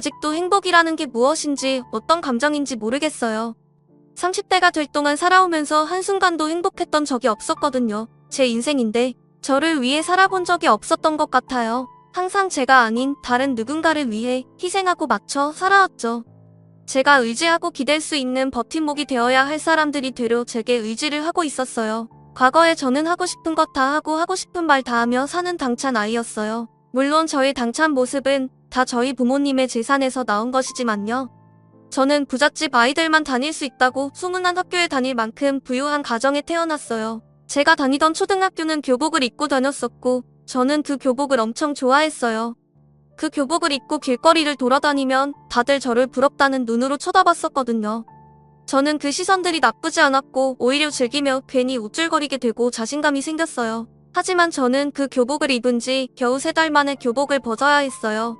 아직도 행복이라는 게 무엇인지 어떤 감정인지 모르겠어요. 30대가 될 동안 살아오면서 한순간도 행복했던 적이 없었거든요. 제 인생인데 저를 위해 살아본 적이 없었던 것 같아요. 항상 제가 아닌 다른 누군가를 위해 희생하고 맞춰 살아왔죠. 제가 의지하고 기댈 수 있는 버팀목이 되어야 할 사람들이 되려 제게 의지를 하고 있었어요. 과거에 저는 하고 싶은 것 다 하고 하고 싶은 말 다 하며 사는 당찬 아이였어요. 물론 저의 당찬 모습은 다 저희 부모님의 재산에서 나온 것이지만요. 저는 부잣집 아이들만 다닐 수 있다고 소문난 학교에 다닐 만큼 부유한 가정에 태어났어요. 제가 다니던 초등학교는 교복을 입고 다녔었고, 저는 그 교복을 엄청 좋아했어요. 그 교복을 입고 길거리를 돌아다니면 다들 저를 부럽다는 눈으로 쳐다봤었거든요. 저는 그 시선들이 나쁘지 않았고 오히려 즐기며 괜히 우쭐거리게 되고 자신감이 생겼어요. 하지만 저는 그 교복을 입은 지 겨우 세 달 만에 교복을 벗어야 했어요.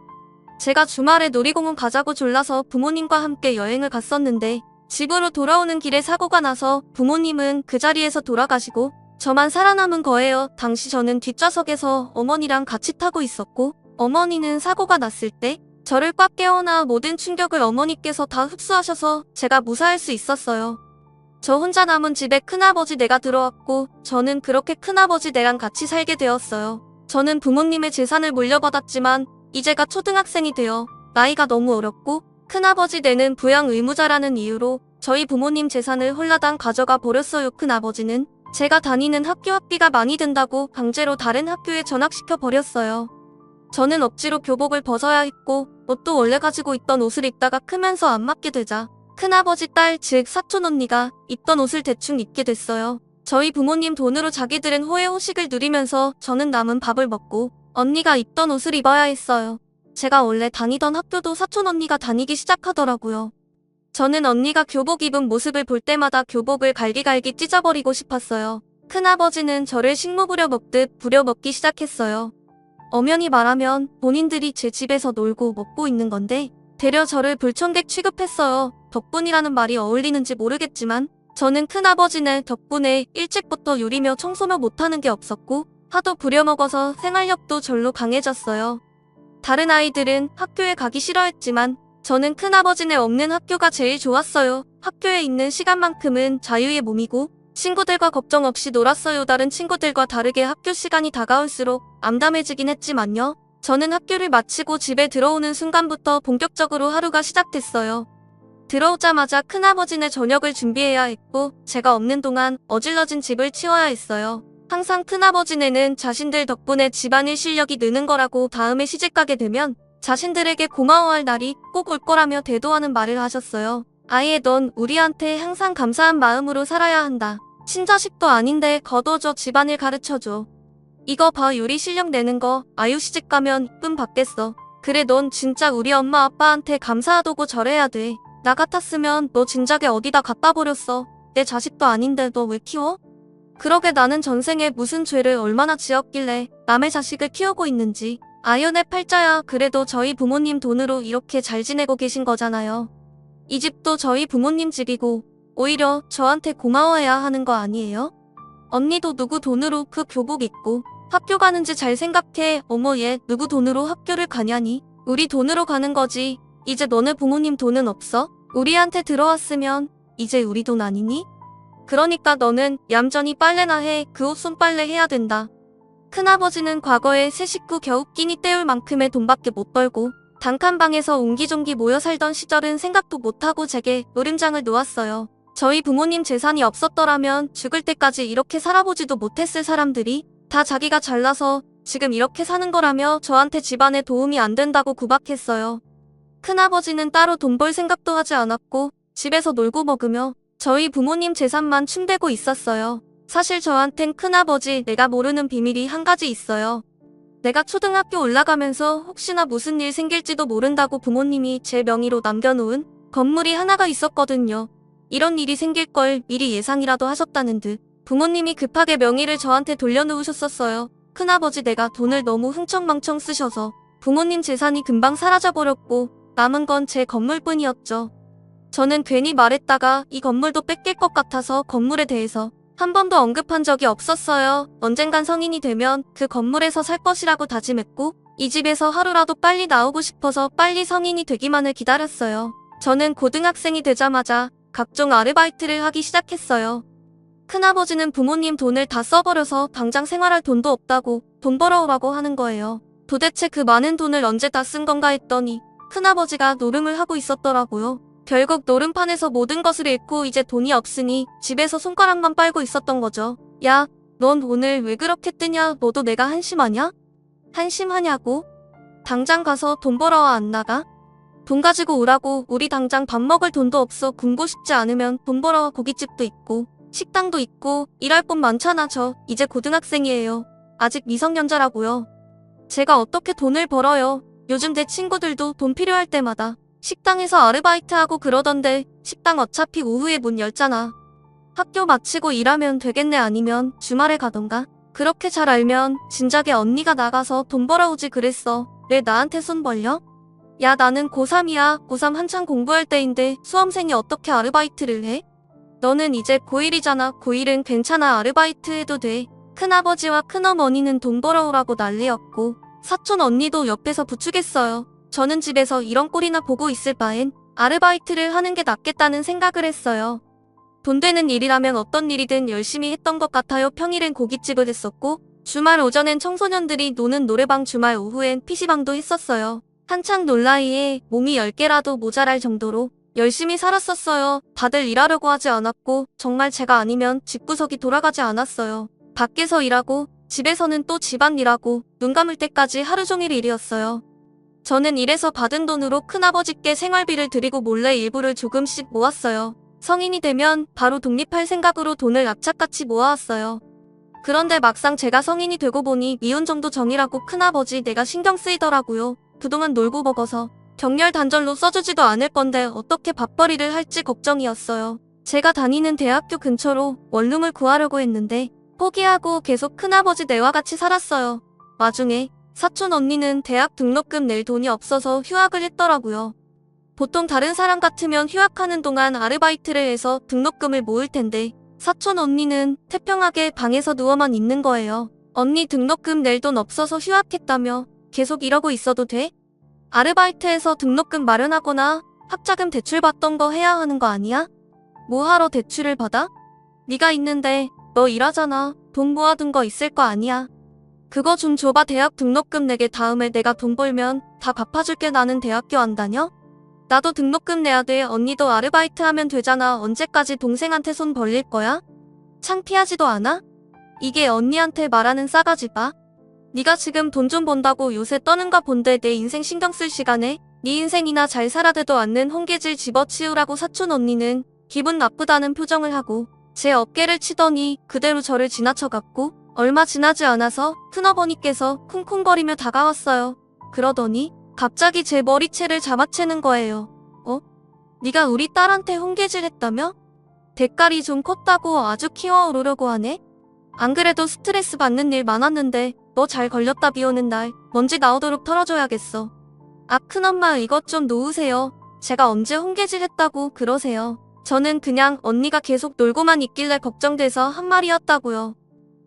제가 주말에 놀이공원 가자고 졸라서 부모님과 함께 여행을 갔었는데 집으로 돌아오는 길에 사고가 나서 부모님은 그 자리에서 돌아가시고 저만 살아남은 거예요. 당시 저는 뒷좌석에서 어머니랑 같이 타고 있었고 어머니는 사고가 났을 때 저를 꽉 깨워놔 모든 충격을 어머니께서 다 흡수하셔서 제가 무사할 수 있었어요. 저 혼자 남은 집에 큰아버지 내가 들어왔고 저는 그렇게 큰아버지 내랑 같이 살게 되었어요. 저는 부모님의 재산을 물려받았지만 이제가 초등학생이 되어 나이가 너무 어렸고 큰아버지 내는 부양 의무자라는 이유로 저희 부모님 재산을 홀라당 가져가 버렸어요. 큰아버지는 제가 다니는 학교 학비가 많이 든다고 강제로 다른 학교에 전학시켜 버렸어요. 저는 억지로 교복을 벗어야 했고 옷도 원래 가지고 있던 옷을 입다가 크면서 안 맞게 되자 큰아버지 딸 즉 사촌 언니가 입던 옷을 대충 입게 됐어요. 저희 부모님 돈으로 자기들은 호의 호식을 누리면서 저는 남은 밥을 먹고 언니가 입던 옷을 입어야 했어요. 제가 원래 다니던 학교도 사촌 언니가 다니기 시작하더라고요. 저는 언니가 교복 입은 모습을 볼 때마다 교복을 갈기갈기 찢어버리고 싶었어요. 큰아버지는 저를 식모 부려먹듯 부려먹기 시작했어요. 엄연히 말하면 본인들이 제 집에서 놀고 먹고 있는 건데 되려 저를 불청객 취급했어요. 덕분이라는 말이 어울리는지 모르겠지만 저는 큰아버지네 덕분에 일찍부터 요리며 청소며 못하는 게 없었고 하도 부려먹어서 생활력도 절로 강해졌어요. 다른 아이들은 학교에 가기 싫어했지만 저는 큰아버지네 없는 학교가 제일 좋았어요. 학교에 있는 시간만큼은 자유의 몸이고 친구들과 걱정 없이 놀았어요. 다른 친구들과 다르게 학교 시간이 다가올수록 암담해지긴 했지만요. 저는 학교를 마치고 집에 들어오는 순간부터 본격적으로 하루가 시작됐어요. 들어오자마자 큰아버지네 저녁을 준비해야 했고 제가 없는 동안 어질러진 집을 치워야 했어요. 항상 큰아버지네는 자신들 덕분에 집안일 실력이 느는 거라고 다음에 시집가게 되면 자신들에게 고마워할 날이 꼭 올 거라며 대도하는 말을 하셨어요. 아예 넌 우리한테 항상 감사한 마음으로 살아야 한다. 친자식도 아닌데 거둬줘 집안일 가르쳐줘. 이거 봐 요리 실력 내는 거 아유 시집 가면 이쁨 받겠어. 그래 넌 진짜 우리 엄마 아빠한테 감사하다고 절해야 돼. 나 같았으면 너 진작에 어디다 갖다 버렸어. 내 자식도 아닌데 너 왜 키워? 그러게 나는 전생에 무슨 죄를 얼마나 지었길래 남의 자식을 키우고 있는지. 아연의 팔자야 그래도 저희 부모님 돈으로 이렇게 잘 지내고 계신 거잖아요. 이 집도 저희 부모님 집이고 오히려 저한테 고마워해야 하는 거 아니에요? 언니도 누구 돈으로 그 교복 입고 학교 가는지 잘 생각해. 어머 얘 누구 돈으로 학교를 가냐니? 우리 돈으로 가는 거지. 이제 너네 부모님 돈은 없어? 우리한테 들어왔으면 이제 우리 돈 아니니? 그러니까 너는 얌전히 빨래나 해. 그 옷 손빨래 해야 된다. 큰아버지는 과거에 새 식구 겨우 끼니 때울 만큼의 돈밖에 못 벌고 단칸방에서 옹기종기 모여 살던 시절은 생각도 못하고 제게 노름장을 놓았어요. 저희 부모님 재산이 없었더라면 죽을 때까지 이렇게 살아보지도 못했을 사람들이 다 자기가 잘나서 지금 이렇게 사는 거라며 저한테 집안에 도움이 안 된다고 구박했어요. 큰아버지는 따로 돈 벌 생각도 하지 않았고 집에서 놀고 먹으며 저희 부모님 재산만 충대고 있었어요. 사실 저한텐 큰아버지 내가 모르는 비밀이 한 가지 있어요. 내가 초등학교 올라가면서 혹시나 무슨 일 생길지도 모른다고 부모님이 제 명의로 남겨놓은 건물이 하나가 있었거든요. 이런 일이 생길 걸 미리 예상이라도 하셨다는 듯 부모님이 급하게 명의를 저한테 돌려놓으셨었어요. 큰아버지 내가 돈을 너무 흥청망청 쓰셔서 부모님 재산이 금방 사라져버렸고 남은 건 제 건물뿐이었죠. 저는 괜히 말했다가 이 건물도 뺏길 것 같아서 건물에 대해서 한 번도 언급한 적이 없었어요. 언젠간 성인이 되면 그 건물에서 살 것이라고 다짐했고 이 집에서 하루라도 빨리 나오고 싶어서 빨리 성인이 되기만을 기다렸어요. 저는 고등학생이 되자마자 각종 아르바이트를 하기 시작했어요. 큰아버지는 부모님 돈을 다 써버려서 당장 생활할 돈도 없다고 돈 벌어오라고 하는 거예요. 도대체 그 많은 돈을 언제 다 쓴 건가 했더니 큰아버지가 노름을 하고 있었더라고요. 결국 노름판에서 모든 것을 잃고 이제 돈이 없으니 집에서 손가락만 빨고 있었던 거죠. 야, 넌 오늘 왜 그렇게 뜨냐? 너도 내가 한심하냐? 한심하냐고? 당장 가서 돈 벌어와 안 나가? 돈 가지고 오라고 우리 당장 밥 먹을 돈도 없어 굶고 싶지 않으면 돈 벌어와 고깃집도 있고 식당도 있고 일할 돈 많잖아 저 이제 고등학생이에요. 아직 미성년자라고요. 제가 어떻게 돈을 벌어요. 요즘 내 친구들도 돈 필요할 때마다 식당에서 아르바이트하고 그러던데 식당 어차피 오후에 문 열잖아. 학교 마치고 일하면 되겠네 아니면 주말에 가던가. 그렇게 잘 알면 진작에 언니가 나가서 돈 벌어오지 그랬어. 왜 나한테 손 벌려? 야 나는 고3이야. 고3 한창 공부할 때인데 수험생이 어떻게 아르바이트를 해? 너는 이제 고1이잖아. 고1은 괜찮아. 아르바이트 해도 돼. 큰아버지와 큰어머니는 돈 벌어오라고 난리였고 사촌 언니도 옆에서 부추겠어요. 저는 집에서 이런 꼴이나 보고 있을 바엔 아르바이트를 하는 게 낫겠다는 생각을 했어요. 돈 되는 일이라면 어떤 일이든 열심히 했던 것 같아요. 평일엔 고깃집을 했었고 주말 오전엔 청소년들이 노는 노래방 주말 오후엔 PC방도 했었어요. 한창 놀 나이에 몸이 10개라도 모자랄 정도로 열심히 살았었어요. 다들 일하려고 하지 않았고 정말 제가 아니면 집구석이 돌아가지 않았어요. 밖에서 일하고 집에서는 또 집안 일하고 눈 감을 때까지 하루 종일 일이었어요. 저는 일해서 받은 돈으로 큰아버지께 생활비를 드리고 몰래 일부를 조금씩 모았어요. 성인이 되면 바로 독립할 생각으로 돈을 악착같이 모아왔어요. 그런데 막상 제가 성인이 되고 보니 미운 정도 정이라고 큰아버지 내가 신경 쓰이더라고요. 그동안 놀고 먹어서 격렬 단절로 써주지도 않을 건데 어떻게 밥벌이를 할지 걱정이었어요. 제가 다니는 대학교 근처로 원룸을 구하려고 했는데 포기하고 계속 큰아버지 내와 같이 살았어요. 와중에 사촌 언니는 대학 등록금 낼 돈이 없어서 휴학을 했더라고요. 보통 다른 사람 같으면 휴학하는 동안 아르바이트를 해서 등록금을 모을 텐데 사촌 언니는 태평하게 방에서 누워만 있는 거예요. 언니 등록금 낼 돈 없어서 휴학했다며 계속 이러고 있어도 돼? 아르바이트에서 등록금 마련하거나 학자금 대출 받던 거 해야 하는 거 아니야? 뭐 하러 대출을 받아? 네가 있는데 너 일하잖아. 돈 모아둔 거 있을 거 아니야. 그거 좀 줘봐 대학 등록금 내게 다음에 내가 돈 벌면 다 갚아줄게 나는 대학교 안 다녀? 나도 등록금 내야 돼 언니도 아르바이트 하면 되잖아 언제까지 동생한테 손 벌릴 거야? 창피하지도 않아? 이게 언니한테 말하는 싸가지 봐. 네가 지금 돈 좀 번다고 요새 떠는가 본데 내 인생 신경 쓸 시간에 네 인생이나 잘 살아대도 않는 홍게질 집어치우라고 사촌 언니는 기분 나쁘다는 표정을 하고 제 어깨를 치더니 그대로 저를 지나쳐갔고 얼마 지나지 않아서 큰어머니께서 쿵쿵거리며 다가왔어요. 그러더니 갑자기 제 머리채를 잡아채는 거예요. 어? 네가 우리 딸한테 홍게질 했다며? 대가리 좀 컸다고 아주 키워오르려고 하네? 안 그래도 스트레스 받는 일 많았는데 너 잘 걸렸다 비 오는 날 먼지 나오도록 털어줘야겠어. 아 큰엄마 이것 좀 놓으세요. 제가 언제 홍게질 했다고 그러세요. 저는 그냥 언니가 계속 놀고만 있길래 걱정돼서 한 말이었다고요.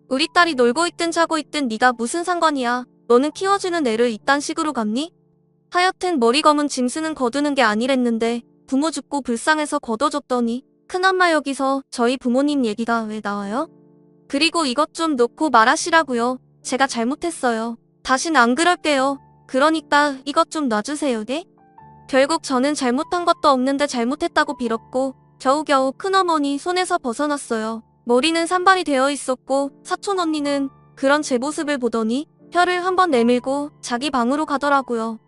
우리 딸이 놀고 있든 자고 있든 네가 무슨 상관이야. 너는 키워주는 애를 이딴 식으로 갚니? 하여튼 머리 검은 짐승은 거두는 게 아니랬는데 부모 죽고 불쌍해서 거둬줬더니 큰엄마 여기서 저희 부모님 얘기가 왜 나와요? 그리고 이것 좀 놓고 말하시라고요. 제가 잘못했어요. 다신 안 그럴게요. 그러니까 이것 좀 놔주세요, 네? 결국 저는 잘못한 것도 없는데 잘못했다고 빌었고 겨우겨우 큰어머니 손에서 벗어났어요. 머리는 산발이 되어 있었고 사촌 언니는 그런 제 모습을 보더니 혀를 한번 내밀고 자기 방으로 가더라고요.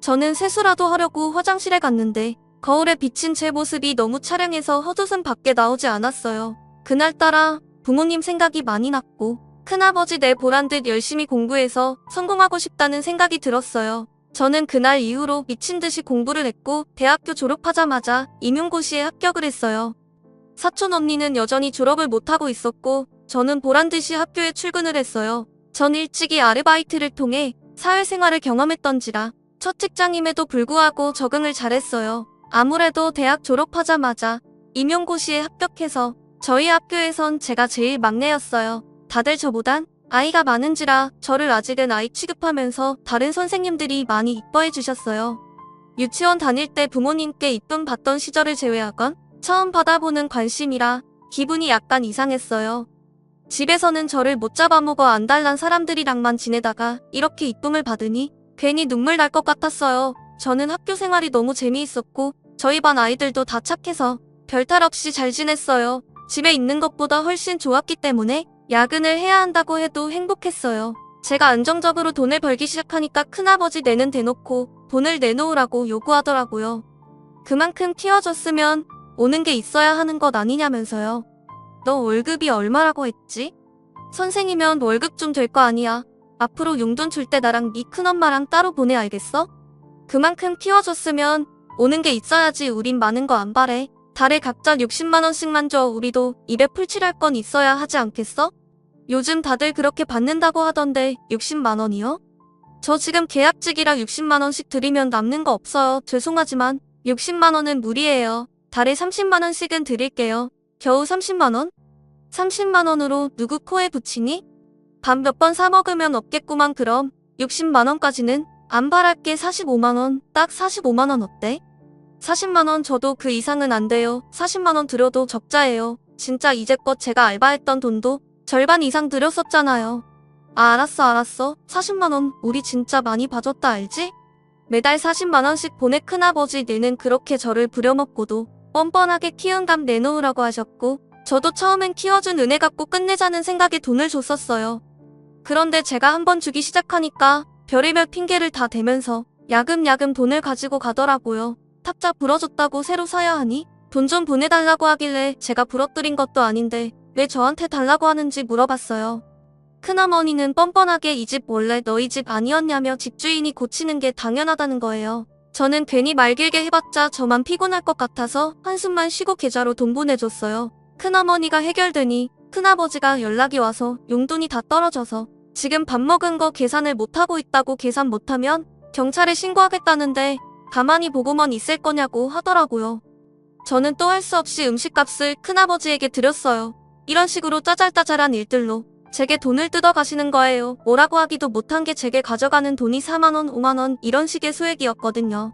저는 세수라도 하려고 화장실에 갔는데 거울에 비친 제 모습이 너무 차량해서 헛웃음 밖에 나오지 않았어요. 그날따라 부모님 생각이 많이 났고 큰아버지 내 보란 듯 열심히 공부해서 성공하고 싶다는 생각이 들었어요. 저는 그날 이후로 미친 듯이 공부를 했고 대학교 졸업하자마자 임용고시에 합격을 했어요. 사촌 언니는 여전히 졸업을 못하고 있었고 저는 보란 듯이 학교에 출근을 했어요. 전 일찍이 아르바이트를 통해 사회생활을 경험했던지라 첫 직장임에도 불구하고 적응을 잘했어요. 아무래도 대학 졸업하자마자 임용고시에 합격해서 저희 학교에선 제가 제일 막내였어요. 다들 저보단 아이가 많은지라 저를 아직은 아이 취급하면서 다른 선생님들이 많이 이뻐해 주셨어요. 유치원 다닐 때 부모님께 이쁨 받던 시절을 제외하건 처음 받아보는 관심이라 기분이 약간 이상했어요. 집에서는 저를 못 잡아먹어 안달난 사람들이랑만 지내다가 이렇게 이쁨을 받으니 괜히 눈물 날 것 같았어요. 저는 학교 생활이 너무 재미있었고 저희 반 아이들도 다 착해서 별탈 없이 잘 지냈어요. 집에 있는 것보다 훨씬 좋았기 때문에 야근을 해야 한다고 해도 행복했어요. 제가 안정적으로 돈을 벌기 시작하니까 큰아버지 내는 대놓고 돈을 내놓으라고 요구하더라고요. 그만큼 키워줬으면 오는 게 있어야 하는 것 아니냐면서요. 너 월급이 얼마라고 했지? 선생이면 월급 좀 될 거 아니야. 앞으로 용돈 줄 때 나랑 네 큰엄마랑 따로 보내 알겠어? 그만큼 키워줬으면 오는 게 있어야지 우린 많은 거 안 바래. 달에 각자 60만원씩만 줘 우리도 입에 풀칠할 건 있어야 하지 않겠어? 요즘 다들 그렇게 받는다고 하던데 60만원이요? 저 지금 계약직이라 60만원씩 드리면 남는 거 없어요. 죄송하지만 60만원은 무리예요. 달에 30만원씩은 드릴게요. 겨우 30만원? 30만원으로 누구 코에 붙이니? 밥 몇 번 사먹으면 없겠구만 그럼 60만원까지는 안 바랄게 45만원 딱 45만원 어때? 40만원 저도 그 이상은 안 돼요. 40만원 들여도 적자예요. 진짜 이제껏 제가 알바했던 돈도 절반 이상 들였었잖아요. 아 알았어 알았어 40만원 우리 진짜 많이 봐줬다 알지? 매달 40만원씩 보내 큰아버지 내는 그렇게 저를 부려먹고도 뻔뻔하게 키운 감 내놓으라고 하셨고 저도 처음엔 키워준 은혜 갚고 끝내자는 생각에 돈을 줬었어요. 그런데 제가 한번 주기 시작하니까 별의별 핑계를 다 대면서 야금야금 돈을 가지고 가더라고요. 탁자 부러졌다고 새로 사야 하니? 돈 좀 보내달라고 하길래 제가 부러뜨린 것도 아닌데 왜 저한테 달라고 하는지 물어봤어요. 큰어머니는 뻔뻔하게 이 집 원래 너희 집 아니었냐며 집주인이 고치는 게 당연하다는 거예요. 저는 괜히 말 길게 해봤자 저만 피곤할 것 같아서 한숨만 쉬고 계좌로 돈 보내줬어요. 큰어머니가 해결되니 큰아버지가 연락이 와서 용돈이 다 떨어져서 지금 밥 먹은 거 계산을 못하고 있다고 계산 못하면 경찰에 신고하겠다는데 가만히 보고만 있을 거냐고 하더라고요. 저는 또 할 수 없이 음식값을 큰아버지에게 드렸어요. 이런 식으로 짜잘짜잘한 일들로 제게 돈을 뜯어 가시는 거예요. 뭐라고 하기도 못한 게 제게 가져가는 돈이 4만원, 5만원 이런 식의 수액이었거든요.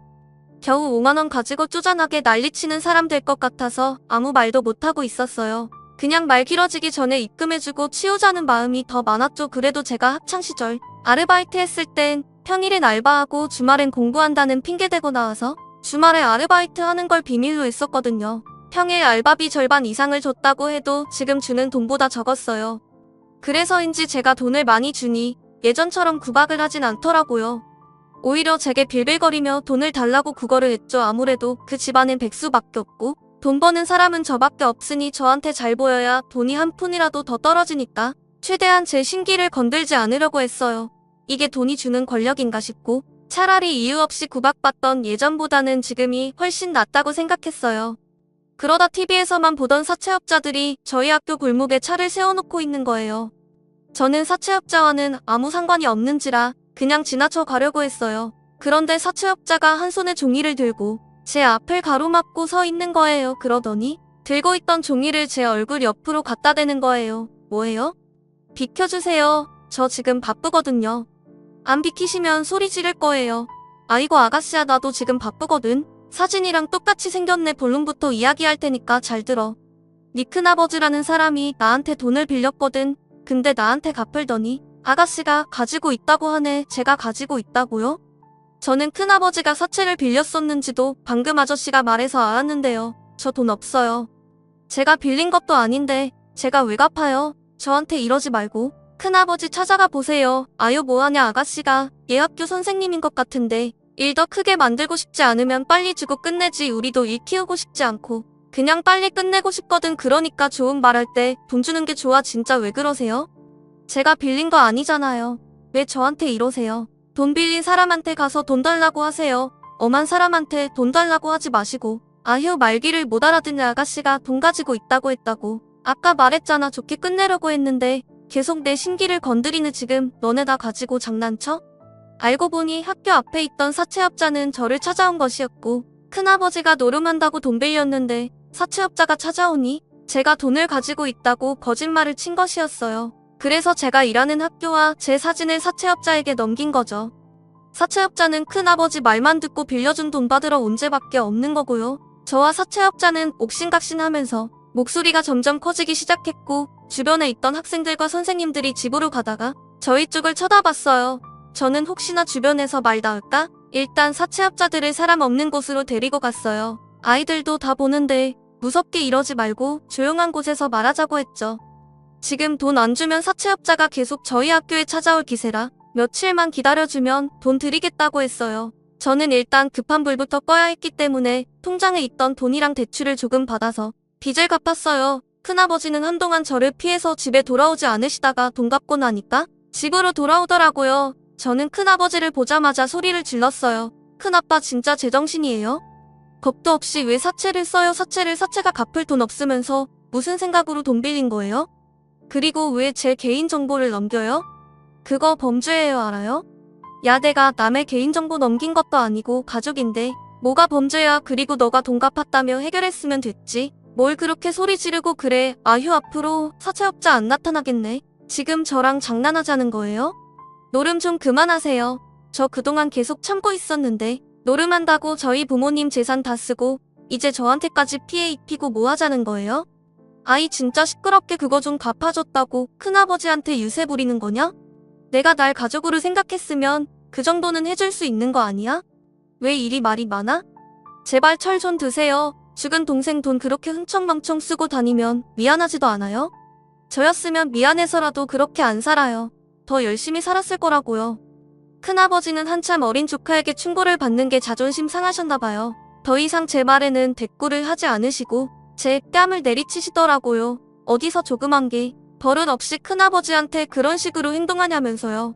겨우 5만원 가지고 쪼잔하게 난리치는 사람 될 것 같아서 아무 말도 못하고 있었어요. 그냥 말 길어지기 전에 입금해주고 치우자는 마음이 더 많았죠. 그래도 제가 학창시절 아르바이트 했을 땐 평일엔 알바하고 주말엔 공부한다는 핑계대고 나와서 주말에 아르바이트 하는 걸 비밀로 했었거든요. 평일 알바비 절반 이상을 줬다고 해도 지금 주는 돈보다 적었어요. 그래서인지 제가 돈을 많이 주니 예전처럼 구박을 하진 않더라고요. 오히려 제게 빌빌거리며 돈을 달라고 구걸을 했죠. 아무래도 그 집안엔 백수밖에 없고 돈 버는 사람은 저밖에 없으니 저한테 잘 보여야 돈이 한 푼이라도 더 떨어지니까 최대한 제 신기를 건들지 않으려고 했어요. 이게 돈이 주는 권력인가 싶고 차라리 이유 없이 구박받던 예전보다는 지금이 훨씬 낫다고 생각했어요. 그러다 TV에서만 보던 사채업자들이 저희 학교 골목에 차를 세워놓고 있는 거예요. 저는 사채업자와는 아무 상관이 없는지라 그냥 지나쳐 가려고 했어요. 그런데 사채업자가 한 손에 종이를 들고 제 앞을 가로막고 서 있는 거예요. 그러더니 들고 있던 종이를 제 얼굴 옆으로 갖다 대는 거예요. 뭐예요? 비켜주세요. 저 지금 바쁘거든요. 안 비키시면 소리 지를 거예요. 아이고 아가씨야 나도 지금 바쁘거든. 사진이랑 똑같이 생겼네 본론부터 이야기할 테니까 잘 들어. 니 큰아버지라는 사람이 나한테 돈을 빌렸거든. 근데 나한테 갚을더니 아가씨가 가지고 있다고 하네. 제가 가지고 있다고요? 저는 큰아버지가 사채를 빌렸었는지도 방금 아저씨가 말해서 알았는데요. 저 돈 없어요. 제가 빌린 것도 아닌데 제가 왜 갚아요? 저한테 이러지 말고 큰아버지 찾아가 보세요. 아유 뭐하냐 아가씨가 얘 학교 선생님인 것 같은데 일 더 크게 만들고 싶지 않으면 빨리 주고 끝내지 우리도 일 키우고 싶지 않고 그냥 빨리 끝내고 싶거든 그러니까 좋은 말 할 때 돈 주는 게 좋아 진짜 왜 그러세요? 제가 빌린 거 아니잖아요. 왜 저한테 이러세요? 돈 빌린 사람한테 가서 돈 달라고 하세요. 엄한 사람한테 돈 달라고 하지 마시고 아휴 말귀를 못 알아듣는 아가씨가 돈 가지고 있다고 했다고 아까 말했잖아 좋게 끝내려고 했는데 계속 내 신기를 건드리는 지금 너네 다 가지고 장난쳐? 알고 보니 학교 앞에 있던 사채업자는 저를 찾아온 것이었고 큰아버지가 노름한다고 돈 빌렸는데 사채업자가 찾아오니 제가 돈을 가지고 있다고 거짓말을 친 것이었어요. 그래서 제가 일하는 학교와 제 사진을 사채업자에게 넘긴 거죠. 사채업자는 큰아버지 말만 듣고 빌려준 돈 받으러 온 죄밖에 없는 거고요. 저와 사채업자는 옥신각신하면서 목소리가 점점 커지기 시작했고 주변에 있던 학생들과 선생님들이 집으로 가다가 저희 쪽을 쳐다봤어요. 저는 혹시나 주변에서 말 나올까? 일단 사채업자들을 사람 없는 곳으로 데리고 갔어요. 아이들도 다 보는데 무섭게 이러지 말고 조용한 곳에서 말하자고 했죠. 지금 돈 안 주면 사채업자가 계속 저희 학교에 찾아올 기세라 며칠만 기다려주면 돈 드리겠다고 했어요. 저는 일단 급한 불부터 꺼야 했기 때문에 통장에 있던 돈이랑 대출을 조금 받아서 빚을 갚았어요. 큰아버지는 한동안 저를 피해서 집에 돌아오지 않으시다가 돈 갚고 나니까 집으로 돌아오더라고요. 저는 큰아버지를 보자마자 소리를 질렀어요. 큰아빠 진짜 제정신이에요? 겁도 없이 왜 사채를 써요? 사채를 사채가 갚을 돈 없으면서 무슨 생각으로 돈 빌린 거예요? 그리고 왜 제 개인정보를 넘겨요? 그거 범죄예요, 알아요? 야, 내가 남의 개인정보 넘긴 것도 아니고 가족인데 뭐가 범죄야? 그리고 너가 돈 갚았다며 해결했으면 됐지. 뭘 그렇게 소리 지르고 그래. 아휴, 앞으로 사채업자 안 나타나겠네. 지금 저랑 장난하자는 거예요? 노름 좀 그만하세요. 저 그동안 계속 참고 있었는데 노름한다고 저희 부모님 재산 다 쓰고 이제 저한테까지 피해 입히고 뭐 하자는 거예요? 아이 진짜 시끄럽게 그거 좀 갚아줬다고 큰아버지한테 유세 부리는 거냐? 내가 날 가족으로 생각했으면 그 정도는 해줄 수 있는 거 아니야? 왜 이리 말이 많아? 제발 철 좀 드세요. 죽은 동생 돈 그렇게 흥청망청 쓰고 다니면 미안하지도 않아요? 저였으면 미안해서라도 그렇게 안 살아요. 더 열심히 살았을 거라고요. 큰아버지는 한참 어린 조카에게 충고를 받는 게 자존심 상하셨나 봐요. 더 이상 제 말에는 대꾸를 하지 않으시고 제 뺨을 내리치시더라고요. 어디서 조그만 게 버릇 없이 큰아버지한테 그런 식으로 행동하냐면서요.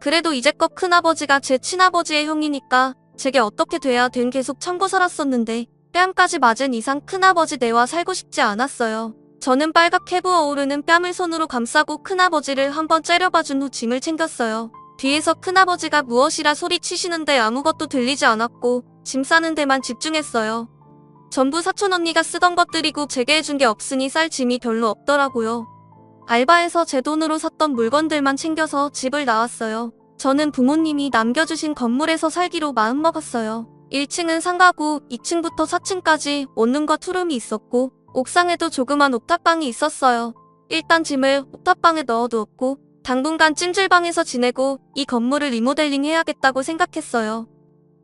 그래도 이제껏 큰아버지가 제 친아버지의 형이니까 제게 어떻게 돼야 된 계속 참고 살았었는데 뺨까지 맞은 이상 큰아버지 내와 살고 싶지 않았어요. 저는 빨갛게 부어오르는 뺨을 손으로 감싸고 큰아버지를 한번 째려봐준 후 짐을 챙겼어요. 뒤에서 큰아버지가 무엇이라 소리치시는데 아무것도 들리지 않았고 짐 싸는 데만 집중했어요. 전부 사촌 언니가 쓰던 것들이고 제게 해준 게 없으니 쌀 짐이 별로 없더라고요. 알바에서 제 돈으로 샀던 물건들만 챙겨서 집을 나왔어요. 저는 부모님이 남겨주신 건물에서 살기로 마음먹었어요. 1층은 상가고 2층부터 4층까지 원룸과 투룸이 있었고 옥상에도 조그만 옥탑방이 있었어요. 일단 짐을 옥탑방에 넣어두었고 당분간 찜질방에서 지내고 이 건물을 리모델링 해야겠다고 생각했어요.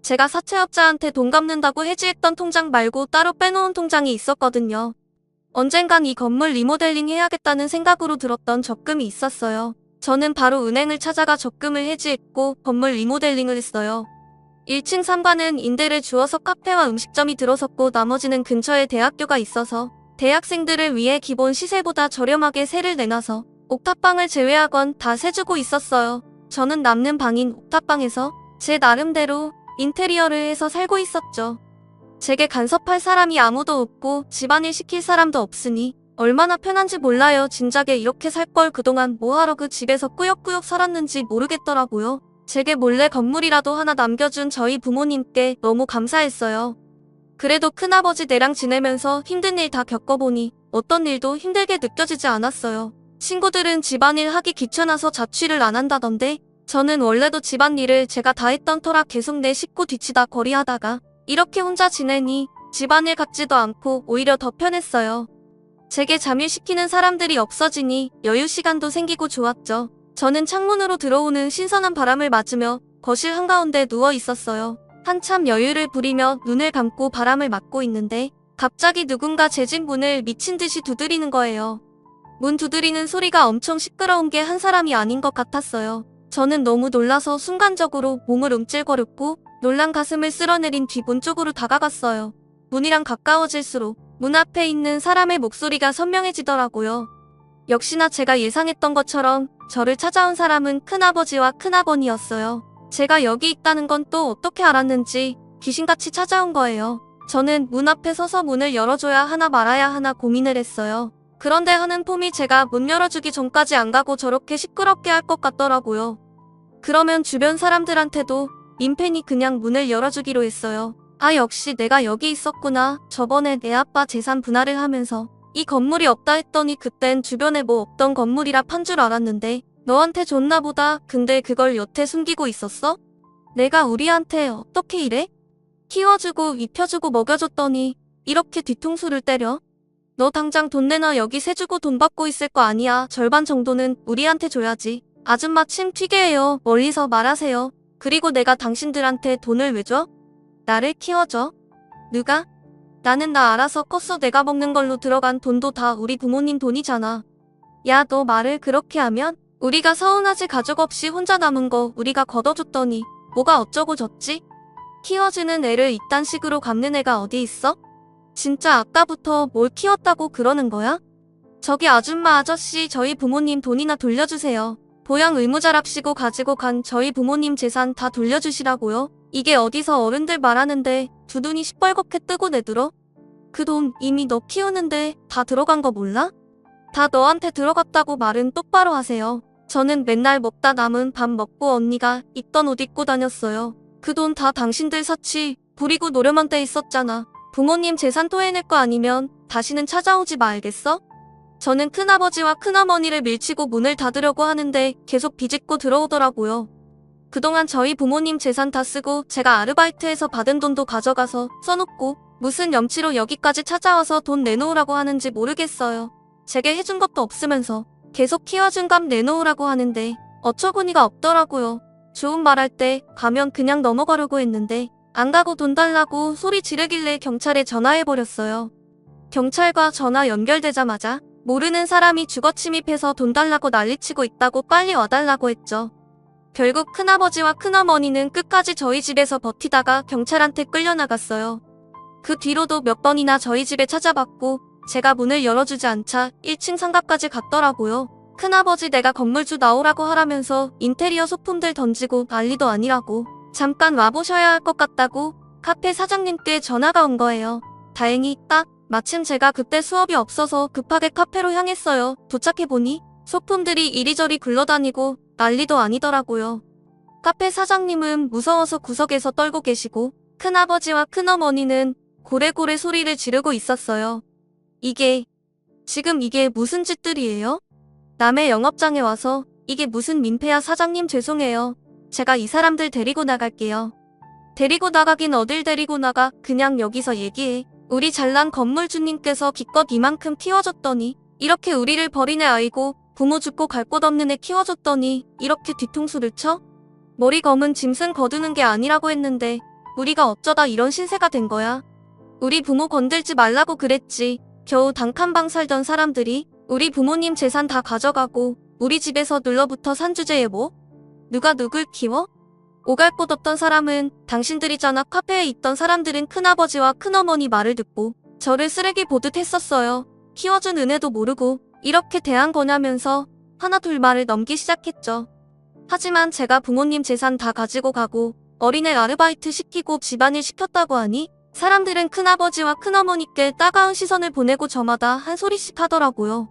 제가 사채업자한테 돈 갚는다고 해지했던 통장 말고 따로 빼놓은 통장이 있었거든요. 언젠간 이 건물 리모델링 해야겠다는 생각으로 들었던 적금이 있었어요. 저는 바로 은행을 찾아가 적금을 해지했고 건물 리모델링을 했어요. 1층 3관은 임대를 주어서 카페와 음식점이 들어섰고 나머지는 근처에 대학교가 있어서 대학생들을 위해 기본 시세보다 저렴하게 세를 내놔서 옥탑방을 제외하곤 다 세주고 있었어요. 저는 남는 방인 옥탑방에서 제 나름대로 인테리어를 해서 살고 있었죠. 제게 간섭할 사람이 아무도 없고 집안일 시킬 사람도 없으니 얼마나 편한지 몰라요. 진작에 이렇게 살 걸 그동안 뭐하러 그 집에서 꾸역꾸역 살았는지 모르겠더라고요. 제게 몰래 건물이라도 하나 남겨준 저희 부모님께 너무 감사했어요. 그래도 큰아버지 내랑 지내면서 힘든 일 다 겪어보니 어떤 일도 힘들게 느껴지지 않았어요. 친구들은 집안일 하기 귀찮아서 자취를 안 한다던데 저는 원래도 집안일을 제가 다 했던 터라 계속 내 식구 뒤치다 거리하다가 이렇게 혼자 지내니 집안일 같지도 않고 오히려 더 편했어요. 제게 잠일시키는 사람들이 없어지니 여유 시간도 생기고 좋았죠. 저는 창문으로 들어오는 신선한 바람을 맞으며 거실 한가운데 누워 있었어요. 한참 여유를 부리며 눈을 감고 바람을 맞고 있는데 갑자기 누군가 제집 문을 미친 듯이 두드리는 거예요. 문 두드리는 소리가 엄청 시끄러운 게 한 사람이 아닌 것 같았어요. 저는 너무 놀라서 순간적으로 몸을 움찔거렸고 놀란 가슴을 쓸어내린 뒤문 쪽으로 다가갔어요. 문이랑 가까워질수록 문 앞에 있는 사람의 목소리가 선명해지더라고요. 역시나 제가 예상했던 것처럼 저를 찾아온 사람은 큰아버지와 큰아버니였어요. 제가 여기 있다는 건 또 어떻게 알았는지 귀신같이 찾아온 거예요. 저는 문 앞에 서서 문을 열어줘야 하나 말아야 하나 고민을 했어요. 그런데 하는 폼이 제가 문 열어주기 전까지 안 가고 저렇게 시끄럽게 할 것 같더라고요. 그러면 주변 사람들한테도 민폐니 그냥 문을 열어주기로 했어요. 아 역시 내가 여기 있었구나. 저번에 내 아빠 재산 분할을 하면서 이 건물이 없다 했더니 그땐 주변에 뭐 없던 건물이라 판 줄 알았는데 너한테 줬나 보다. 근데 그걸 여태 숨기고 있었어? 내가 우리한테 어떻게 이래? 키워주고 입혀주고 먹여줬더니 이렇게 뒤통수를 때려? 너 당장 돈 내놔 여기 세 주고 돈 받고 있을 거 아니야. 절반 정도는 우리한테 줘야지. 아줌마 침 튀게 해요. 멀리서 말하세요. 그리고 내가 당신들한테 돈을 왜 줘? 나를 키워줘? 누가? 나는 나 알아서 컸어 내가 먹는 걸로 들어간 돈도 다 우리 부모님 돈이잖아. 야 너 말을 그렇게 하면 우리가 서운하지 가족 없이 혼자 남은 거 우리가 걷어줬더니 뭐가 어쩌고 졌지? 키워주는 애를 이딴 식으로 갚는 애가 어디 있어? 진짜 아까부터 뭘 키웠다고 그러는 거야? 저기 아줌마 아저씨 저희 부모님 돈이나 돌려주세요. 보양 의무자랍시고 가지고 간 저희 부모님 재산 다 돌려주시라고요. 이게 어디서 어른들 말하는데 두 눈이 시뻘겋게 뜨고 내들어? 그 돈 이미 너 키우는데 다 들어간 거 몰라? 다 너한테 들어갔다고 말은 똑바로 하세요. 저는 맨날 먹다 남은 밥 먹고 언니가 입던 옷 입고 다녔어요. 그 돈 다 당신들 사치 부리고 노려만 떼 있었잖아. 부모님 재산 토해낼 거 아니면 다시는 찾아오지 말겠어? 저는 큰아버지와 큰어머니를 밀치고 문을 닫으려고 하는데 계속 비집고 들어오더라고요. 그동안 저희 부모님 재산 다 쓰고 제가 아르바이트해서 받은 돈도 가져가서 써놓고 무슨 염치로 여기까지 찾아와서 돈 내놓으라고 하는지 모르겠어요. 제게 해준 것도 없으면서 계속 키워준 값 내놓으라고 하는데 어처구니가 없더라고요. 좋은 말할 때 가면 그냥 넘어가려고 했는데 안 가고 돈 달라고 소리 지르길래 경찰에 전화해버렸어요. 경찰과 전화 연결되자마자 모르는 사람이 주거 침입해서 돈 달라고 난리치고 있다고 빨리 와달라고 했죠. 결국 큰아버지와 큰어머니는 끝까지 저희 집에서 버티다가 경찰한테 끌려나갔어요. 그 뒤로도 몇 번이나 저희 집에 찾아봤고 제가 문을 열어주지 않자 1층 상가까지 갔더라고요. 큰아버지 내가 건물주 나오라고 하라면서 인테리어 소품들 던지고 난리도 아니라고 잠깐 와보셔야 할 것 같다고 카페 사장님께 전화가 온 거예요. 다행히 딱 마침 제가 그때 수업이 없어서 급하게 카페로 향했어요. 도착해보니 소품들이 이리저리 굴러다니고 난리도 아니더라고요. 카페 사장님은 무서워서 구석에서 떨고 계시고 큰아버지와 큰어머니는 고래고래 소리를 지르고 있었어요. 이게 지금 이게 무슨 짓들이에요? 남의 영업장에 와서 이게 무슨 민폐야 사장님 죄송해요. 제가 이 사람들 데리고 나갈게요. 데리고 나가긴 어딜 데리고 나가 그냥 여기서 얘기해. 우리 잘난 건물주님께서 기껏 이만큼 키워줬더니 이렇게 우리를 버리네 아이고 부모 죽고 갈 곳 없는 애 키워줬더니 이렇게 뒤통수를 쳐? 머리 검은 짐승 거두는 게 아니라고 했는데 우리가 어쩌다 이런 신세가 된 거야. 우리 부모 건들지 말라고 그랬지. 겨우 단칸방 살던 사람들이 우리 부모님 재산 다 가져가고 우리 집에서 눌러붙어 산 주제에 뭐? 누가 누굴 키워? 오갈 곳 없던 사람은 당신들이잖아 카페에 있던 사람들은 큰아버지와 큰어머니 말을 듣고 저를 쓰레기 보듯 했었어요. 키워준 은혜도 모르고 이렇게 대한 거냐면서 하나 둘 말을 넘기 시작했죠. 하지만 제가 부모님 재산 다 가지고 가고 어린애 아르바이트 시키고 집안일 시켰다고 하니 사람들은 큰아버지와 큰어머니께 따가운 시선을 보내고 저마다 한 소리씩 하더라고요.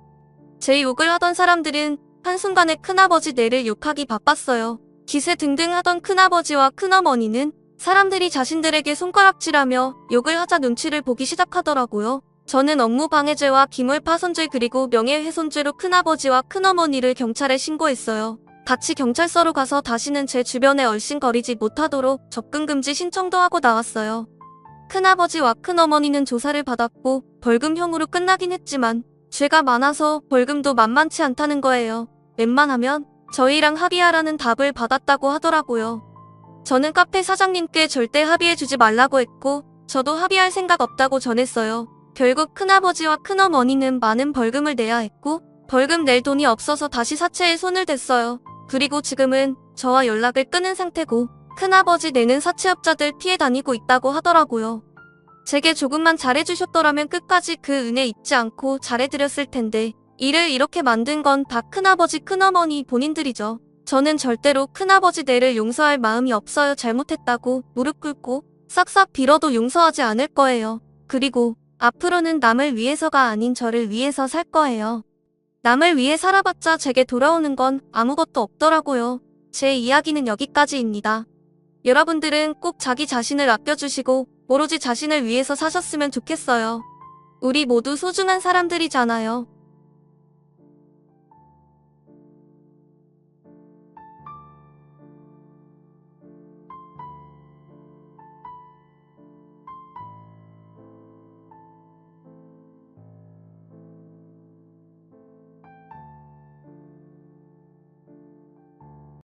제 욕을 하던 사람들은 한순간에 큰아버지 뇌를 욕하기 바빴어요. 기세 등등 하던 큰아버지와 큰어머니는 사람들이 자신들에게 손가락질하며 욕을 하자 눈치를 보기 시작하더라고요. 저는 업무 방해죄와 기물파손죄 그리고 명예훼손죄로 큰아버지와 큰어머니를 경찰에 신고했어요. 같이 경찰서로 가서 다시는 제 주변에 얼씬거리지 못하도록 접근금지 신청도 하고 나왔어요. 큰아버지와 큰어머니는 조사를 받았고 벌금형으로 끝나긴 했지만 죄가 많아서 벌금도 만만치 않다는 거예요. 웬만하면 저희랑 합의하라는 답을 받았다고 하더라고요. 저는 카페 사장님께 절대 합의해주지 말라고 했고 저도 합의할 생각 없다고 전했어요. 결국 큰아버지와 큰어머니는 많은 벌금을 내야 했고 벌금 낼 돈이 없어서 다시 사채에 손을 댔어요. 그리고 지금은 저와 연락을 끊은 상태고 큰아버지 내는 사채업자들 피해 다니고 있다고 하더라고요. 제게 조금만 잘해주셨더라면 끝까지 그 은혜 잊지 않고 잘해드렸을 텐데 일을 이렇게 만든 건 다 큰아버지 큰어머니 본인들이죠. 저는 절대로 큰아버지 내를 용서할 마음이 없어요. 잘못했다고 무릎 꿇고 싹싹 빌어도 용서하지 않을 거예요. 그리고 앞으로는 남을 위해서가 아닌 저를 위해서 살 거예요. 남을 위해 살아봤자 제게 돌아오는 건 아무것도 없더라고요. 제 이야기는 여기까지입니다. 여러분들은 꼭 자기 자신을 아껴주시고 오로지 자신을 위해서 사셨으면 좋겠어요. 우리 모두 소중한 사람들이잖아요.